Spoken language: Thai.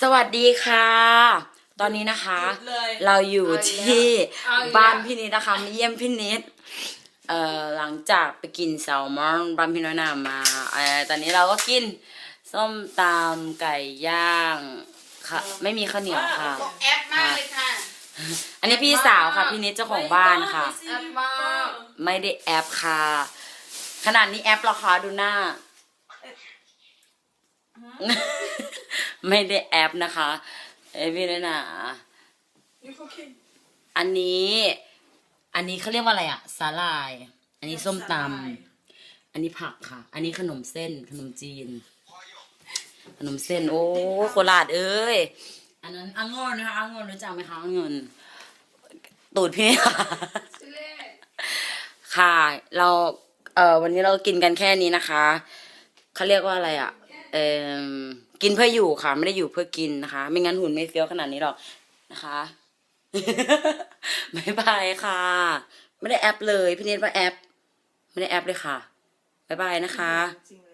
สวัสดีค่ะ ตอนนี้นะคะหยุดเลยเราอยู่ที่เอาอีกแล้วบ้านพี่นิดนะคะมาเยี่ยมพี่นิดเอ่อหลังจากไปกินแซลมอนบ้านพี่น้อยนามาเอ่อตอนนี้เราก็กินส้มตำไก่ย่างค่ะไม่มีข้าวเหนียวค่ะแอปมากเลยค่ะอันนี้พี่สาวค่ะพี่นิดเจ้าของบ้านค่ะ แอปมากไม่ได้แอปค่ะ ขนาดนี้แอปเหราคาดูหน้า ไม่ได้แอปนะคะเอ้ยพี่น้อยนา You cooking? อันนี้ อันนี้เขาเรียกว่าอะไรอะสาลาย อันนี้ส้มตำอันนี้ผักค่ะ อันนี้ขนมเส้นขนมจีน ขนมเส้น โอ้โคราชเอ้ยอันนั้นอังนนะคะอังนรู้จักไหมคะอังนตูดพี่นี่ค่ะค่ะ เราเอ่อวันนี้เรากินกันแค่นี้นะคะเขาเรียกว่าอะไรอะเอ่อ กินเพื่ออยู่ค่ะ ไม่ได้อยู่เพื่อกินนะคะ ไม่งั้นหุ่นไม่เฟี้ยวขนาดนี้หรอกนะคะบายบายค่ะ ไม่ได้แอปเลย พี่เนทว่าแอป ไม่ได้แอปเลยค่ะบายบายนะคะจริง